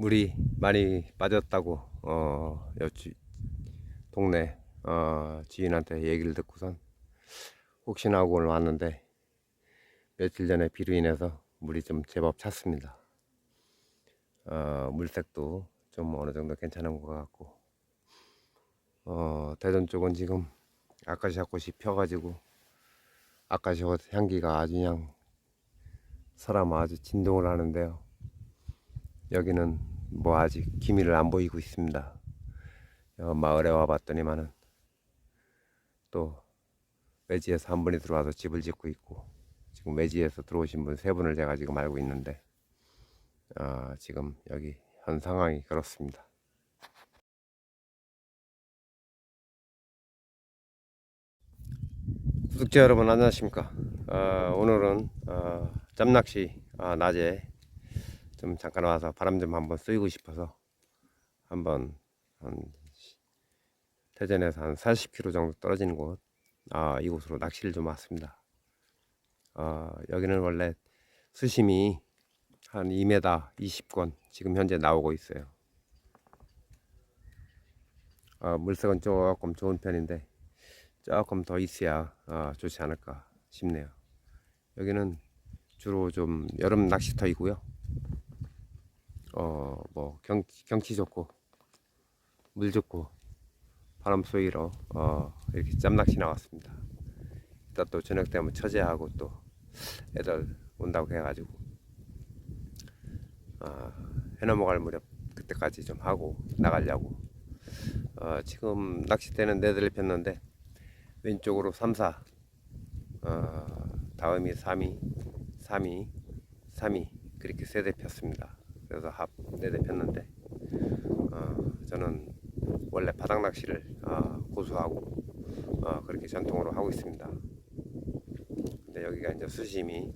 물이 많이 빠졌다고 어 여주 동네 어 지인한테 얘기를 듣고선 혹시나 하고 오늘 왔는데 며칠 전에 비로 인해서 물이 좀 제법 찼습니다. 어 물색도 좀 어느 정도 괜찮은 것 같고 어 대전 쪽은 지금 아카시아 꽃이 펴가지고 아카시아 꽃 향기가 아주 그냥 사람 아주 진동을 하는데요. 여기는 뭐 아직 기미를 안 보이고 있습니다. 어, 마을에 와봤더니만은 또 외지에서 한 분이 들어와서 집을 짓고 있고 지금 외지에서 들어오신 분 세 분을 제가 지금 알고 있는데 어, 지금 여기 현 상황이 그렇습니다. 구독자 여러분 안녕하십니까? 어, 오늘은 어, 짬낚시 아, 낮에 좀 잠깐 와서 바람 좀 한번 쐬고 싶어서 한번 한 대전에서 한 40km 정도 떨어지는 곳 아, 이곳으로 낚시를 좀 왔습니다. 어, 여기는 원래 수심이 한 2m 20권 지금 현재 나오고 있어요. 어, 물색은 조금 좋은 편인데 조금 더 있어야 어, 좋지 않을까 싶네요. 여기는 주로 좀 여름 낚시터이고요. 어, 뭐 경, 경치 좋고 물 좋고 바람 쏘이러 어, 이렇게 짬낚시 나왔습니다. 이따 또 저녁 되면 처제하고 또 애들 온다고 해가지고 어, 해 넘어갈 무렵 그때까지 좀 하고 나가려고 어, 지금 낚싯대는 네 대를 폈는데 왼쪽으로 3, 4 어, 다음이 3위 3위 3위 그렇게 세대 폈습니다 그래서 합네대 폈는데 어, 저는 원래 바닥 낚시를 어, 고수하고 어, 그렇게 전통으로 하고 있습니다. 근데 여기가 이제 수심이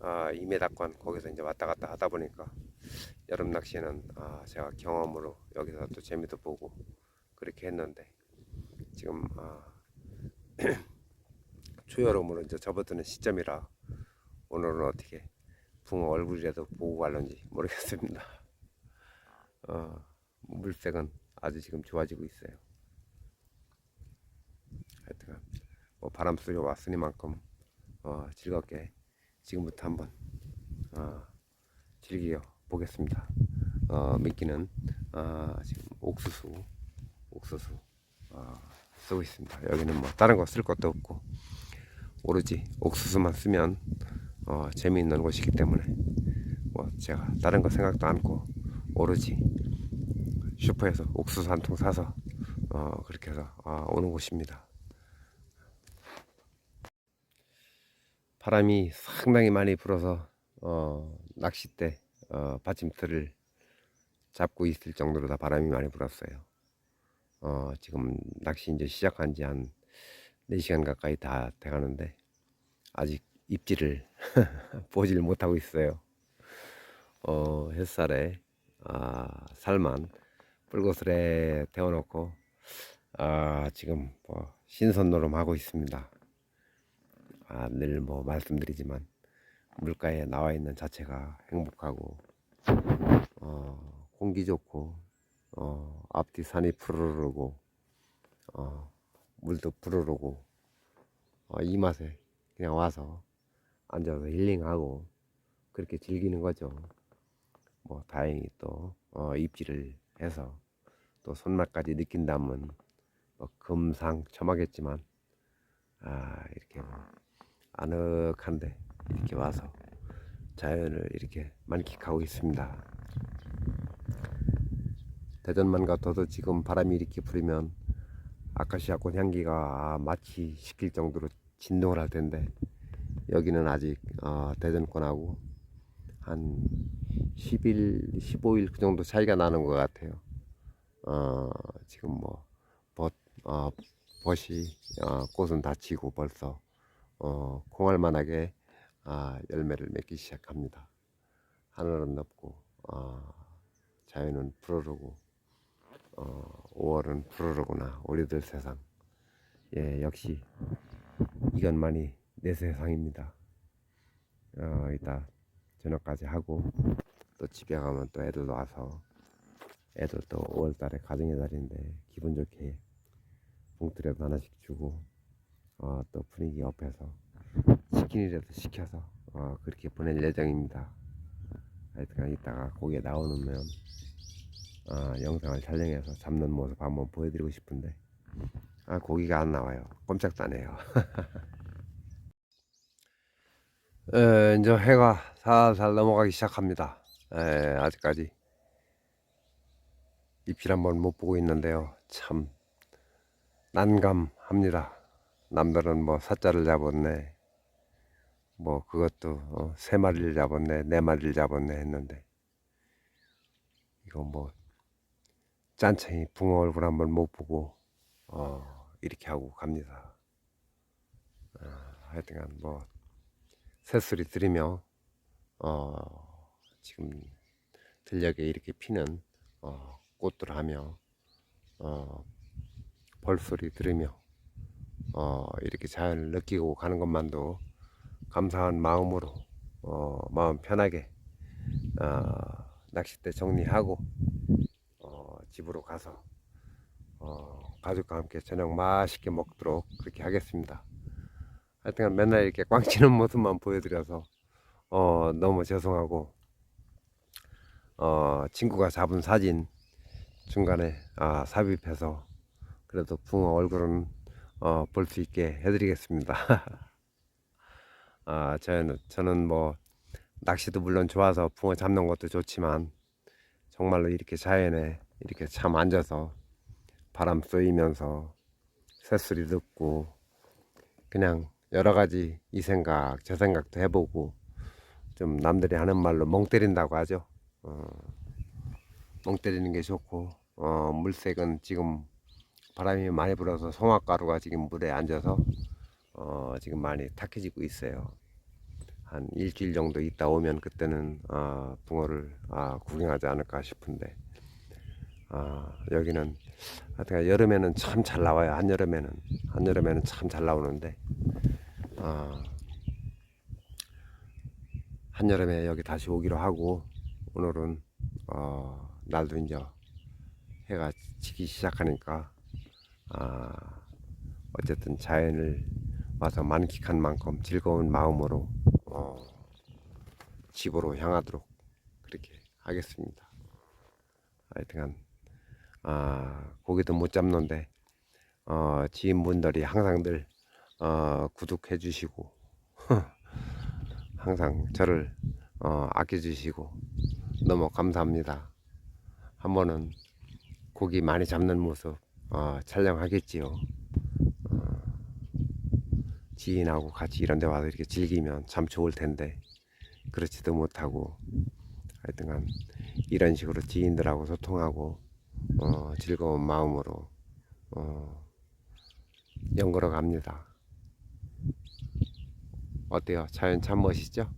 어, 2m권 거기서 이제 왔다 갔다 하다 보니까 여름 낚시는 아, 제가 경험으로 여기서 또 재미도 보고 그렇게 했는데 지금 아, 초여름으로 이제 접어드는 시점이라 오늘은 어떻게 붕어 얼굴이라도 보고 갈런지 모르겠습니다. 어, 물색은 아주 지금 좋아지고 있어요. 하여튼 뭐 바람 쏘려 왔으니만큼 어, 즐겁게 지금부터 한번 어, 즐겨 보겠습니다. 어, 미끼는 어, 지금 옥수수, 옥수수 어, 쓰고 있습니다. 여기는 뭐 다른 거 쓸 것도 없고 오로지 옥수수만 쓰면 어, 재미있는 곳이기 때문에 뭐 제가 다른 거 생각도 않고 오로지 슈퍼에서 옥수수 한 통 사서 어, 그렇게 해서 어, 오는 곳입니다. 바람이 상당히 많이 불어서 어, 낚싯대 어, 받침틀을 잡고 있을 정도로 다 바람이 많이 불었어요. 어, 지금 낚시 이제 시작한 지 한 4시간 가까이 다 돼가는데 아직 입질을 보질 못하고 있어요. 어, 햇살에 아, 살만 뿔것을에 데워놓고 아, 지금 뭐 신선노름 하고 있습니다. 아, 늘 뭐 말씀드리지만 물가에 나와 있는 자체가 행복하고 어, 공기 좋고 어, 앞뒤 산이 푸르르고 어, 물도 푸르르고 어, 이 맛에 그냥 와서 앉아서 힐링하고 그렇게 즐기는 거죠. 뭐 다행히 또 어, 입질을 해서 또 손맛까지 느낀다면 뭐 금상첨화겠지만 아 이렇게 뭐 아늑한데 이렇게 와서 자연을 이렇게 만끽하고 있습니다. 대전만 같아도 지금 바람이 이렇게 불면 아카시아 꽃 향기가 아, 마치 시킬 정도로 진동을 할 텐데 여기는 아직 어, 대전권하고 한 10일, 15일 그 정도 차이가 나는 것 같아요. 어, 지금 뭐 벗, 어, 벗이 어, 꽃은 다치고 벌써 어, 콩알만하게 아, 열매를 맺기 시작합니다. 하늘은 높고 어, 자연은 푸르르고 어, 5월은 푸르르구나 우리들 세상 예 역시 이것만이 내 세상입니다 어, 이따 저녁까지 하고 또 집에 가면 또 애들 와서 애들도 5월달에 가정의 달인데 기분 좋게 봉투라도 하나씩 주고 어, 또 분위기 옆에서 치킨이라도 시켜서 어, 그렇게 보낼 예정입니다. 하여튼 이따가 고기에 나오면 어, 영상을 촬영해서 잡는 모습 한번 보여드리고 싶은데 아, 고기가 안 나와요. 꼼짝도 안 해요. 에, 이제 해가 살살 넘어가기 시작합니다. 에, 아직까지 잎을 한번 못 보고 있는데요. 참 난감합니다. 남들은 뭐 사자를 잡았네, 뭐 그것도 어, 세 마리를 잡았네, 네 마리를 잡았네 했는데 이거 뭐 짠챙이 붕어 얼굴 한번 못 보고 어, 이렇게 하고 갑니다. 어, 하여튼간 뭐 새소리 들으며 어, 지금 들녘에 이렇게 피는 어, 꽃들 하며 어, 벌소리 들으며 어, 이렇게 자연을 느끼고 가는 것만도 감사한 마음으로 어, 마음 편하게 어, 낚싯대 정리하고 어, 집으로 가서 어, 가족과 함께 저녁 맛있게 먹도록 그렇게 하겠습니다. 하여튼 맨날 이렇게 꽝치는 모습만 보여드려서 어, 너무 죄송하고 어, 친구가 잡은 사진 중간에 아, 삽입해서 그래도 붕어 얼굴은 어, 볼 수 있게 해드리겠습니다. 아, 저는, 저는 뭐 낚시도 물론 좋아서 붕어 잡는 것도 좋지만 정말로 이렇게 자연에 이렇게 참 앉아서 바람 쏘이면서 새소리 듣고 그냥 여러 가지 이 생각 저 생각도 해보고 좀 남들이 하는 말로 멍 때린다고 하죠. 어, 멍 때리는 게 좋고 어, 물색은 지금 바람이 많이 불어서 송화가루가 지금 물에 앉아서 어, 지금 많이 탁해지고 있어요. 한 일주일 정도 있다 오면 그때는 어, 붕어를 아, 구경하지 않을까 싶은데 아, 여기는 하여튼 여름에는 참 잘 나와요. 한여름에는 한여름에는 참 잘 나오는데 아, 한여름에 여기 다시 오기로 하고 오늘은 어, 날도 이제 해가 지기 시작하니까 아, 어쨌든 자연을 와서 만끽한 만큼 즐거운 마음으로 어, 집으로 향하도록 그렇게 하겠습니다. 하여튼간 아, 고기도 못 잡는데 어, 지인분들이 항상들 어, 구독해 주시고 항상 저를 어, 아껴 주시고 너무 감사합니다. 한 번은 고기 많이 잡는 모습 어, 촬영하겠지요. 어, 지인하고 같이 이런 데 와서 이렇게 즐기면 참 좋을 텐데 그렇지도 못하고 하여튼간 이런 식으로 지인들하고 소통하고 어, 즐거운 마음으로 어, 연걸어 갑니다. 어때요? 자연 참 멋있죠?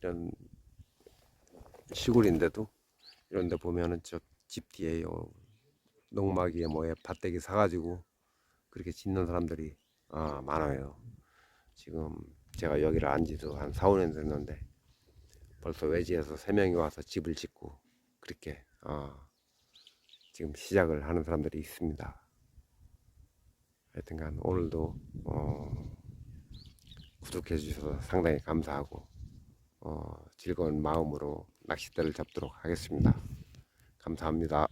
이런 시골인데도 이런 데 보면은 저 집 뒤에 요 농막이에 뭐에 밭대기 사가지고 그렇게 짓는 사람들이 아, 많아요. 지금 제가 여기를 안 지도 한 4, 5년 됐는데 벌써 외지에서 세 명이 와서 집을 짓고 그렇게 어, 지금 시작을 하는 사람들이 있습니다. 하여튼간 오늘도 어, 구독해 주셔서 상당히 감사하고 어, 즐거운 마음으로 낚싯대를 잡도록 하겠습니다. 감사합니다.